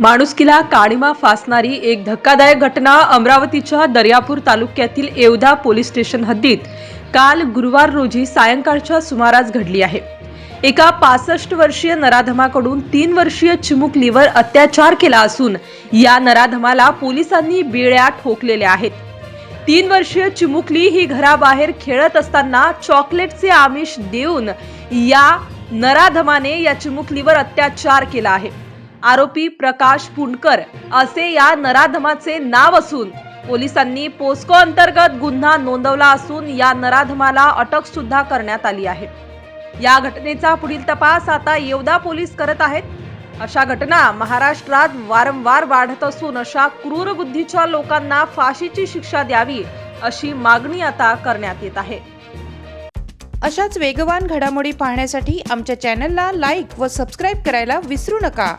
माणुसकीला काळीमा फासणारी एक धक्कादायक घटना अमरावतीच्या दर्यापूर तालुक्यातील येवधा पोलीस स्टेशन हद्दीत काल गुरुवार रोजी सायंकाळच्या सुमारास घडली आहे. एका पासष्ट वर्षीय नराधमाकडून तीन वर्षीय चिमुकलीवर अत्याचार केला असून या नराधमाला पोलिसांनी बिळ्या ठोकलेल्या आहेत. तीन वर्षीय चिमुकली ही घराबाहेर खेळत असताना चॉकलेटचे आमिष देऊन या नराधमाने या चिमुकलीवर अत्याचार केला आहे. आरोपी प्रकाश पुणकर असे या नराधमाचे नाव असून पोलिसांनी पोस्को अंतर्गत गुन्हा नोंदवला असून या नराधमाला अटक सुद्धा करण्यात आली आहे. या घटनेचा पुढील तपास आता येवदा पोलीस करत आहेत. अशा घटना महाराष्ट्रात वारंवार वाढत असून अशा क्रूर बुद्धीच्या लोकांना फाशीची शिक्षा द्यावी अशी मागणी आता करण्यात येत आहे. अशाच वेगवान घडामोडी पाहण्यासाठी आमच्या चॅनलला लाईक व सबस्क्राईब करायला विसरू नका.